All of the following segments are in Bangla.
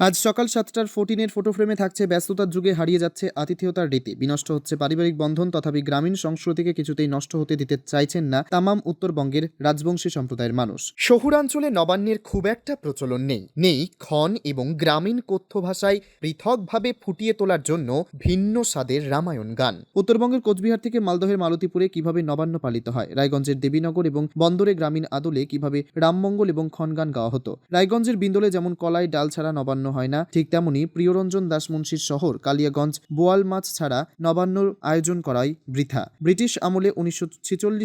আজ সকাল সাতটার ফোর্টিনের ফটো ফ্রেমে থাকছে ব্যস্ততার যুগে হারিয়ে যাচ্ছে আতিথেয়তার রীতি। বিনষ্ট হচ্ছে পারিবারিক বন্ধন তথাপি গ্রামীণ সংস্কৃতিকে কিছুতেই নষ্ট হতে দিতে চাইছেন না তামাম উত্তরবঙ্গের রাজবংশী সম্প্রদায়ের মানুষ। শহুরাঞ্চলে নবান্নের খুব একটা প্রচলন নেই। নেই ক্ষণ এবং গ্রামীণ কথ্য ভাষায় পৃথকভাবে ফুটিয়ে তোলার জন্য ভিন্ন স্বাদের রামায়ণ গান। উত্তরবঙ্গের কোচবিহার থেকে মালদহের মালতীপুরে কীভাবে নবান্ন পালিত হয় রায়গঞ্জের দেবীনগর এবং বন্দরে গ্রামীণ আদলে কীভাবে রামমঙ্গল এবং ক্ষণগান গাওয়া হতো রায়গঞ্জের বিন্দলে যেমন কলাই ডাল ছাড়া নবান্ন হয় না। ঠিক তেমনি প্রিয়রঞ্জন দাস মুন্সির শহর কালিয়াগঞ্জ বোয়াল মাছ ছাড়া নবান্নর আয়োজন করাই বৃথা। ব্রিটিশ আমলে উনিশশো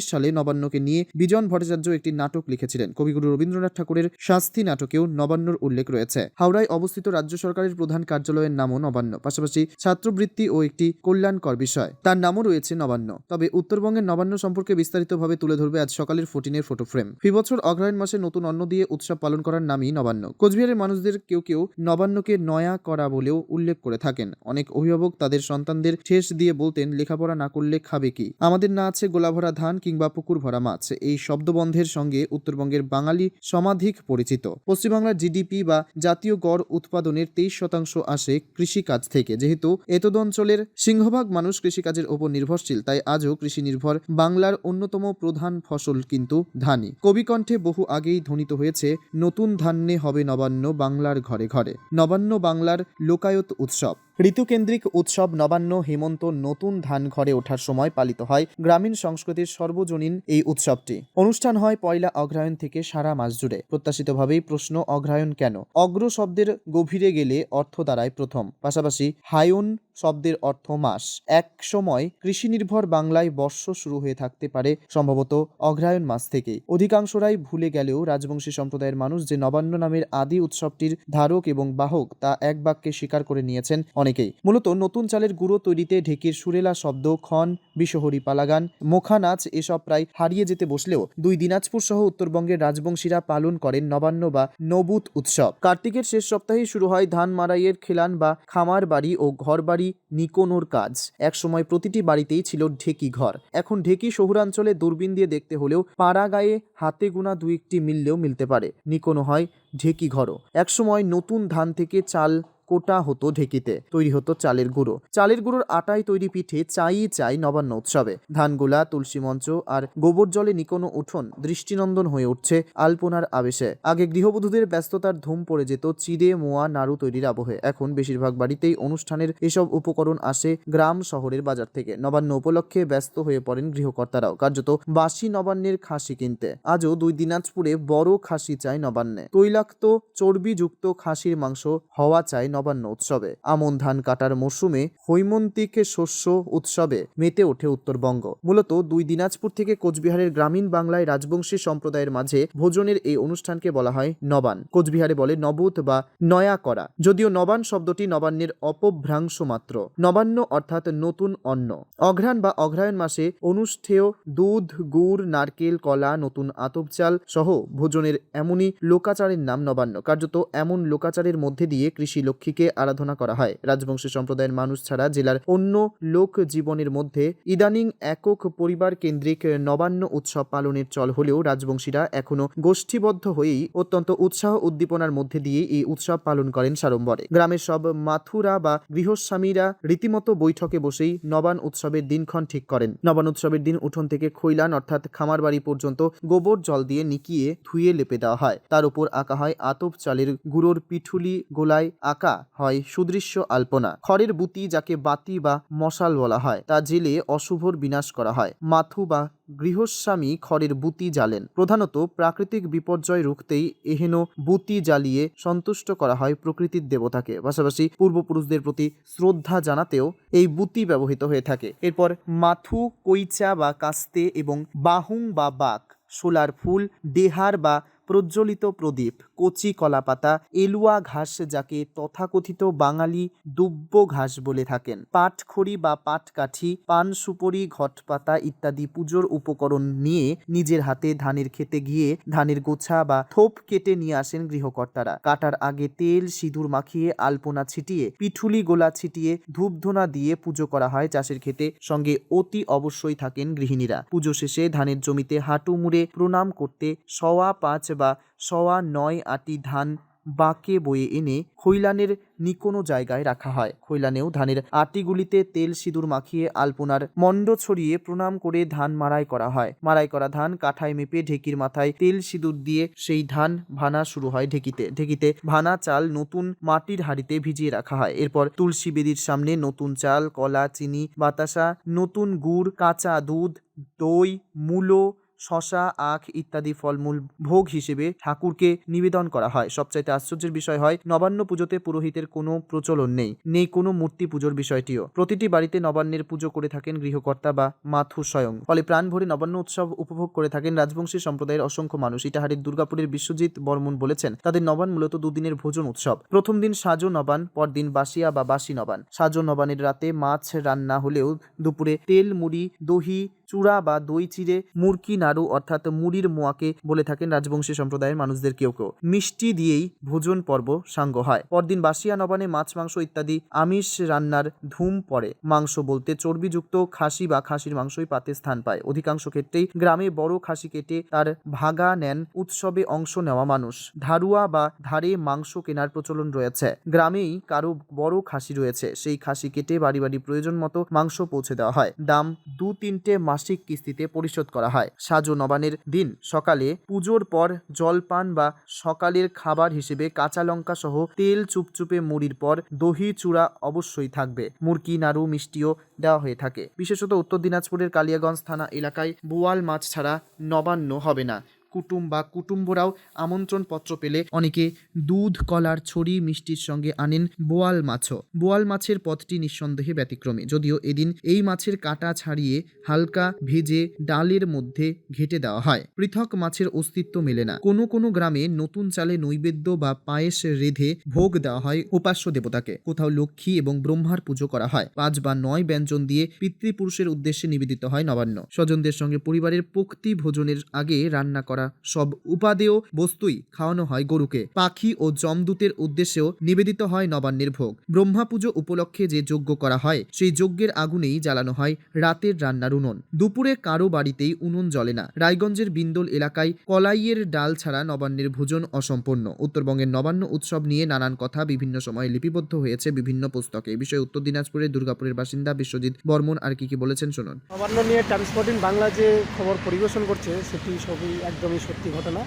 সালে নবান্নকে নিয়ে বিজন ভট্টাচার্য একটি নাটক লিখেছিলেন। কবিগুরু রবীন্দ্রনাথ ঠাকুরের শাস্তি নাটকেও নবান্নর উল্লেখ রয়েছে। হাওড়ায় অবস্থিত রাজ্য সরকারের প্রধান কার্যালয়ের নামও নবান্ন। পাশাপাশি ছাত্রবৃত্তি ও একটি কল্যাণকর বিষয়। তার নামও রয়েছে নবান্ন। তবে উত্তরবঙ্গের নবান্ন সম্পর্কে বিস্তারিতভাবে তুলে ধরবে আজ সকালের ফোর্টিনের ফটো ফ্রেম ফি বছর অগ্রহায়ণ মাসে নতুন অন্ন দিয়ে উৎসব পালন করার নামই নবান্ন। কোচবিহারের মানুষদের কেউ কেউ নবান্নকে নয়া করা বলেও উল্লেখ করে থাকেন। অনেক অভিভাবক তাদের সন্তানদের ঠেস দিয়ে বলতেন, লেখাপড়া না করলে খাবে কি? আমাদের না আছে গোলাভরা ধান কিংবা পুকুর ভরা মাছ। এই শব্দবন্ধের সঙ্গে উত্তরবঙ্গের বাঙালি সমাধিক পরিচিত। পশ্চিমবাংলার জিডিপি বা জাতীয় গড় উৎপাদনের তেইশ শতাংশ আসে কৃষিকাজ থেকে। যেহেতু এতদ অঞ্চলের সিংহভাগ মানুষ কৃষিকাজের ওপর নির্ভরশীল, তাই আজও কৃষি নির্ভর বাংলার অন্যতম প্রধান ফসল কিন্তু ধানই। কবিকণ্ঠে বহু আগেই ধ্বনিত হয়েছে, নতুন ধান্যে হবে নবান্ন বাংলার ঘরে ঘরে। নবান্ন বাংলার লোকায়ত উৎসব। ঋতুকেন্দ্রিক উৎসব নবান্ন হেমন্ত নতুন ধান ঘরে ওঠার সময় পালিত হয়। গ্রামীণ সংস্কৃতির সর্বজনীন এই উৎসবটি। অনুষ্ঠান হয় পয়লা অগ্রহায়ণ থেকে সারা মাস জুড়ে। প্রত্যাশিতভাবেই প্রশ্ন, অগ্রহায়ণ কেন? অগ্র শব্দের গভীরে গেলে অর্থ দাঁড়ায় প্রথম। পাশাপাশি হায়ন শব্দের অর্থ মাস। এক সময় কৃষি নির্ভর বাংলায় বর্ষ শুরু হয়ে থাকতে পারে সম্ভবত অগ্রহায়ণ মাস থেকেই। অধিকাংশরাই ভুলে গেলেও রাজবংশী সম্প্রদায়ের মানুষ যে নবান্ন নামের আদি উৎসবটির ধারক এবং বাহক তা এক বাক্যে স্বীকার করে নিয়েছেন অনেকেই। মূলত নতুন চালের গুঁড়ো তৈরিতে ঢেকির সুরেলা শব্দ, ক্ষণ, বিশহরী পালাগান, মোখা নাচ এসব প্রায় হারিয়ে যেতে বসলেও দুই দিনাজপুর সহ উত্তরবঙ্গের রাজবংশীরা পালন করেন নবান্ন বা নবুত উৎসব। কার্তিকের শেষ সপ্তাহেই শুরু হয় ধান মারাইয়ের খেলান বা খামার বাড়ি ও ঘরবাড়ি নিকোনোর কাজ। একসময় প্রতিটি বাড়িতেই ছিল ঢেকি ঘর। এখন ঢেকি শহুরাঞ্চলে দূরবীন দিয়ে দেখতে হলেও পাড়া গায়ে হাতে গোনা দু একটি মিললেও মিলতে পারে। নিকোনো হয় ঢেকি ঘরও। একসময় নতুন ধান থেকে চাল কোটা হতো ঢেকিতে, তৈরি হতো চালের গুঁড়ো। চালের গুঁড়োর আটায় তৈরি পিঠে চাই চাই নবান্ন উৎসবে। ধানগোলা, তুলসী মঞ্চ আর গোবর জলে নিকোনো উঠোন দৃষ্টিনন্দন হয়ে উঠছে আলপনার আবেশে। আগে গৃহবধূদের ব্যস্ততার ধুম পড়ে যেত, চিড়ে, মোয়া, নাড়ু তৈরির আবহে। এখন বেশিরভাগ বাড়িতেই অনুষ্ঠানের এসব উপকরণ আসে গ্রাম শহরের বাজার থেকে। নবান্ন উপলক্ষে ব্যস্ত হয়ে পড়েন গৃহকর্তারাও, কার্যত বাসি নবান্নের খাসি কিনতে। আজও দুই দিনাজপুরে বড় খাসি চাই নবান্নে। তৈলাক্ত, চর্বিযুক্ত খাসির মাংস, হওয়া চাই নবান্ন উৎসবে। আমন ধান কাটার মরশুমে হৈমন্তিক শস্য উৎসবে মেতে ওঠে উত্তরবঙ্গ। মূলত দুই দিনাজপুর থেকে কোচবিহারের গ্রামীণ বাংলায় রাজবংশী সম্প্রদায়ের মাঝে ভোজনের এই অনুষ্ঠানকে বলা হয় নবান। কোচবিহারে বলে নবুত বা নয়া করা। যদিও নবান শব্দটি নবান্নের অপভ্রাংশ মাত্র। নবান্ন অর্থাৎ নতুন অন্ন। অঘ্রাণ বা অঘ্রায়ণ মাসে অনুষ্ঠেয় দুধ, গুড়, নারকেল, কলা, নতুন আতপ চাল সহ ভোজনের এমনই লোকাচারের নাম নবান্ন। কার্যত এমন লোকাচারের মধ্যে দিয়ে কৃষি লক্ষ্মীকে আরাধনা করা হয়। রাজবংশী সম্প্রদায়ের মানুষ ছাড়া জেলার অন্য লোক জীবনের মধ্যে ইদানিং একক পরিবার কেন্দ্রিক নবান্ন উৎসব পালনের চল হলেও রাজবংশীরা এখনও গোষ্ঠীবদ্ধ হয়েই অত্যন্ত উৎসাহ উদ্দীপনার মধ্যে দিয়ে এই উৎসব পালন করেন সাড়ম্বরে। গ্রামের সব মাথুরা বা গৃহস্বামীরা রীতিমতো বৈঠকে বসেই নবান উৎসবের দিনক্ষণ ঠিক করেন। নবান উৎসবের দিন উঠোন থেকে খৈলান অর্থাৎ খামার বাড়ি পর্যন্ত গোবর জল দিয়ে নিকিয়ে ধুয়ে লেপে দেওয়া হয়। তার উপর আঁকা হয় আতপ চালের গুঁড়োর পিঠুলি গোলায় আঁকা হয় সুদৃশ্য আলপনা। খড়ের বুতি যাকে বাতি বা মশাল বলা হয়, তা জেলে অশুভর বিনাশ করা হয়। মাথু বা গৃহস্বামী খড়ের বুতি জ্বালেন। প্রধানত প্রাকৃতিক বিপর্যয় রুখতেই এহেন বুতি জ্বালিয়ে সন্তুষ্ট করা হয় প্রকৃতির দেবতাকে। পাশাপাশি পূর্বপুরুষদের প্রতি শ্রদ্ধা জানাতেও এই বুতি ব্যবহৃত হয়ে থাকে। এরপর মাথু, কৈচা বা কাস্তে এবং বাহুং বা বাক, শোলার ফুল, দেহার বা প্রজ্বলিত প্রদীপ, কচি কলাপাতা, এলুয়া ঘাস যাকে তথাকথিত বাঙালি দুব্য ঘাস বলে থাকেন। পাটখড়ি বা পাটকাঠি, পান সুপরি, ঘটপাতা ইত্যাদি পুজোর উপকরণ নিয়ে নিজের হাতে ধানের খেতে গিয়ে ধানের গোছা বা থোপ কেটে নিয়ে আসেন গৃহকর্তারা। কাটার আগে তেল, সিঁদুর মাখিয়ে আলপনা ছিটিয়ে, পিঠুলি গোলা ছিটিয়ে ধূপধুনা দিয়ে পুজো করা হয় চাষের খেতে সঙ্গে অতি অবশ্যই থাকেন গৃহিণীরা। পুজো শেষে ধানের জমিতে হাঁটু মুড়ে প্রণাম করতে সওয়া পাঁচ বা সওয়া নয় আটি ধান বাঁকে বয়ে এনে খৈলানের নিকোনো জায়গায় রাখা হয়। খৈলানেও ধানের আটিগুলিতে তেল সিঁদুর মাখিয়ে আলপনার মণ্ড ছড়িয়ে প্রণাম করে ধান মাড়াই করা হয়। মাড়াই করা ধান কাঠায় মেপে ঢেকির মাথায় তেল সিঁদুর দিয়ে সেই ধান ভানা শুরু হয় ঢেকিতে। ঢেকিতে ভানা চাল নতুন মাটির হাঁড়িতে ভিজিয়ে রাখা হয়। এরপর তুলসী বেদির সামনে নতুন চাল, কলা, চিনি, বাতাসা, নতুন গুড়, কাঁচা দুধ, দই, মূলো শশা, আখ ইত্যাদি ফলমূল ভোগ হিসেবে ঠাকুরকে নিবেদন করা হয়। সবচাইতে আশ্চর্যের বিষয় হয়, নবান্ন পুজোতে পুরোহিতের কোনো প্রচলন নেই নেই কোনো মূর্তি পুজোর বিষয়টিও। প্রতিটি বাড়িতে নবান্নের পুজো করে থাকেন গৃহকর্তা বা মাথু স্বয়ং। ফলে প্রাণ ভরে নবান্ন উৎসব উপভোগ করে থাকেন রাজবংশী সম্প্রদায়ের অসংখ্য মানুষ। ইটাহারের দুর্গাপুরের বিশ্বজিৎ বর্মন বলেছেন, তাদের নবান মূলত দুদিনের ভোজন উৎসব। প্রথম দিন সাজো নবান পরদিন বাসিয়া বা বাসি নবান সাজো নবানের রাতে মাছ রান্না হলেও দুপুরে তেল, মুড়ি, দহি চূড়া বা দই চিড়ে, মুরকি নাড়ু অর্থাৎ মুড়ির মোয়াকে বলে থাকেন রাজবংশী সম্প্রদায়ের মানুষদের কেউ কেউ। মিষ্টি দিয়েই ভোজন পর্ব সাঙ্গ হয়। পরদিন বাসিয়া নবানে মাছ, মাংস ইত্যাদি আমিষ রান্নার ধুম পড়ে। মাংস বলতে চর্বিযুক্ত খাসি বা খাসির মাংসই পাতে স্থান পায়। অধিকাংশ ক্ষেত্রেই গ্রামে বড় খাসি কেটে তার ভাগা নেন উৎসবে অংশ নেওয়া মানুষ। ধারুয়া বা ধারে মাংস কেনার প্রচলন রয়েছে। গ্রামেই কারও বড় খাসি রয়েছে। সেই খাসি কেটে বাড়ি বাড়ি প্রয়োজন মতো মাংস পৌঁছে দেওয়া হয়। দাম দু তিনটে মাসিক কিস্তিতে পরিশোধ করা হয়। সাজু নবানের দিন সকালে পুজোর পর জলপান বা সকালের খাবার হিসেবে কাঁচা লঙ্কা সহ তেল চুপচুপে মুড়ির পর দহি চূড়া অবশ্যই থাকবে। মুরকি, নাড়ু, মিষ্টিও দেওয়া হয়ে থাকে। বিশেষত উত্তর দিনাজপুরের কালিয়াগঞ্জ থানা এলাকায় বোয়াল মাছ ছাড়া নবান্ন হবে না। কুটুম বা কুটুম্বরাও আমন্ত্রণপত্র পেলে অনেকে দুধ, কলার, ছড়ি, মিষ্টির সঙ্গে আনেন বোয়াল মাছও। বোয়াল মাছের পথটি নিঃসন্দেহে ব্যতিক্রমী, যদিও এদিন এই মাছের কাটা ছাড়িয়ে হালকা ভেজে ডালের মধ্যে ঘেটে দেওয়া হয়। পৃথক মাছের অস্তিত্ব মেলে না। কোনো কোনো গ্রামে নতুন চালে নৈবেদ্য বা পায়েস রেধে ভোগ দেওয়া হয় উপাস্য দেবতাকে। কোথাও লক্ষ্মী এবং ব্রহ্মার পুজো করা হয়। পাঁচ বা নয় ব্যঞ্জন দিয়ে পিতৃপুরুষের উদ্দেশ্যে নিবেদিত হয় নবান্ন। স্বজনদের সঙ্গে পরিবারের পোক্তি ভোজনের আগে রান্না করা সব উপাদেয় বস্তুই খাওয়ানো হয় গরুকে। পাখি ও জমদূতের উদ্দেশ্যেও নিবেদিত হয় নবান্নের ভোগ। ব্রহ্মা পুজো উপলক্ষে যে যজ্ঞ করা হয়, সেই যজ্ঞের আগুনেই জ্বালানো হয় রাতের রান্নার উনুন। দুপুরে কারও বাড়িতেই উনুন জ্বলে না। রায়গঞ্জের বিন্দল এলাকায় কলাইয়ের ডাল ছাড়া নবান্নের ভোজন অসম্পূর্ণ। উত্তরবঙ্গের নবান্ন উৎসব নিয়ে নানান কথা বিভিন্ন সময়ে লিপিবদ্ধ হয়েছে বিভিন্ন পুস্তকে। এই বিষয়ে উত্তর দিনাজপুরের দুর্গাপুরের বাসিন্দা বিশ্বজিৎ বর্মন আর কি কি বলেছেন শুনুন। নবান্ন নিয়ে টাইমস বাংলা যে খবর পরিবেশন করছে, সেটি সবই একদমই সত্যি ঘটনা।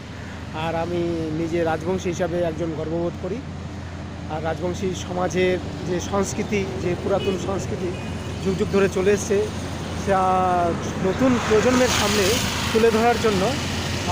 আর আমি নিজে রাজবংশী হিসাবে একজন গর্ববোধ করি। আর রাজবংশী সমাজের যে সংস্কৃতি, যে পুরাতন সংস্কৃতি যুগ যুগ ধরে চলে এসছে যা নতুন প্রজন্মের সামনে তুলে ধরার জন্য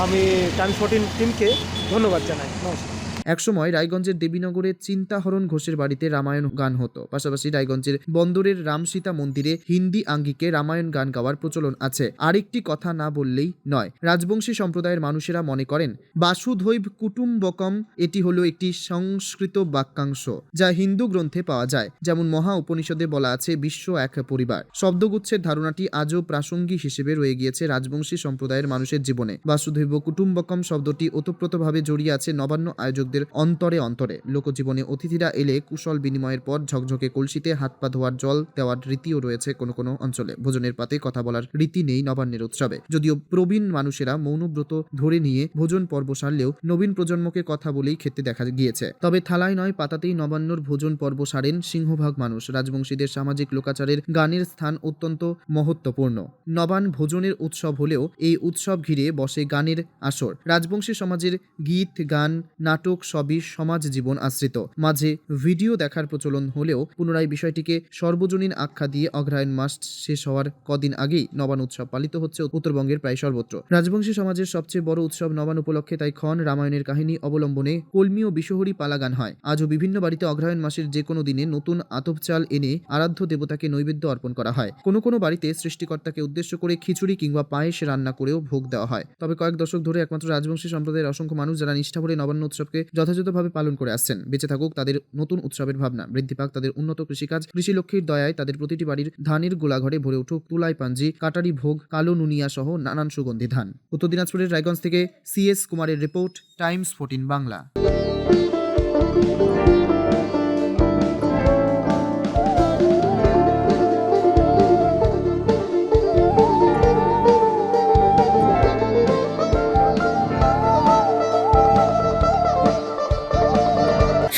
আমি টাইম ফোর্টিন টিমকে ধন্যবাদ জানাই। নমস্কার। একসময় রায়গঞ্জের দেবীনগরে চিন্তাহরণ ঘোষের বাড়িতে রামায়ণ গান হতো। পাশাপাশি রায়গঞ্জের বন্দরের রামসীতা মন্দিরে হিন্দি আঙ্গিকে রামায়ণ গান গাওয়ার প্রচলন আছে। আরেকটি কথা না বললেই নয়। রাজবংশী সম্প্রদায়ের মানুষেরা মনে করেন, বাসুধৈব কুটুম্বকম এটি হলো একটি সংস্কৃত বাক্যাংশ যা হিন্দু গ্রন্থে পাওয়া যায়। যেমন মহা উপনিষদে বলা আছে, বিশ্ব এক পরিবার শব্দগুচ্ছের ধারণাটি আজও প্রাসঙ্গিক হিসেবে রয়ে গিয়েছে রাজবংশী সম্প্রদায়ের মানুষের জীবনে। বাসুধৈব কুটুম্বকম শব্দটি ওতপ্রোতভাবে জড়িয়ে আছে নবান্ন আয়োজকদের অন্তরে অন্তরে। লোকজীবনে অতিথিরা এলে কুশল বিনিময়ের পর ঝকঝকে কলসিতে হাত পা ধোয়ার জল দেওয়ার রীতিও রয়েছে কোনো কোনো অঞ্চলে। ভোজনের পাতে কথা বলার রীতি নেই নবান্নের উৎসবে। যদিও প্রবীণ মানুষেরা মৌনব্রত ধরে নিয়ে ভোজন পর্ব সারলেও নবীন প্রজন্মকে কথা বলেই খেতে দেখা গিয়েছে। তবে থালায় নয়, পাতাতেই নবান্নর ভোজন পর্ব সারেন সিংহভাগ মানুষ। রাজবংশীদের সামাজিক লোকাচারের গানের স্থান অত্যন্ত মহত্বপূর্ণ। নবান ভোজনের উৎসব হলেও এই উৎসব ঘিরে বসে গানের আসর। রাজবংশী সমাজের গীত, গান, নাটক সবই সমাজ জীবন আশ্রিত। মাঝে ভিডিও দেখার প্রচলন হলেও পুনরায় বিষয়টিকে সর্বজনীন আখ্যা দিয়ে অগ্রহায়ণ মাস শেষ হওয়ার কদিন আগেই নবান উৎসব পালিত হচ্ছে উত্তরবঙ্গের প্রায় সর্বত্র। রাজবংশী সমাজের সবচেয়ে বড় উৎসব নবান উপলক্ষে তাই খন রামায়ণের কাহিনী অবলম্বনে কলমি ও বিশহরী পালা গান হয়। আজও বিভিন্ন বাড়িতে অগ্রহায়ণ মাসের যে কোনো দিনে নতুন আতপ চাল এনে আরাধ্য দেবতাকে নৈবেদ্য অর্পণ করা হয়। কোনো কোনো বাড়িতে সৃষ্টিকর্তাকে উদ্দেশ্য করে খিচুড়ি কিংবা পায়েস রান্না করেও ভোগ দেওয়া হয়। তবে কয়েক দশক ধরে একমাত্র রাজবংশী সম্প্রদায়ের অসংখ্য মানুষ যারা নিষ্ঠা ভরে নবান্ন উৎসবকে যথাযথভাবে পালন করে আসছেন। বেঁচে থাকুক তাদের নতুন উৎসবের ভাবনা। বৃদ্ধি পাক তাদের উন্নত কৃষিকাজ। কৃষি লক্ষ্মীর দয়ায় তাদের প্রতিটি বাড়ির ধানের গোলাঘরে ভরে উঠুক তুলাই পাঞ্জি, কাটারি ভোগ, কালো নুনিয়া সহ নানান সুগন্ধি ধান। উত্তর দিনাজপুরের রায়গঞ্জ থেকে সিএস কুমারের রিপোর্ট, টাইমস ফোর্টিন বাংলা।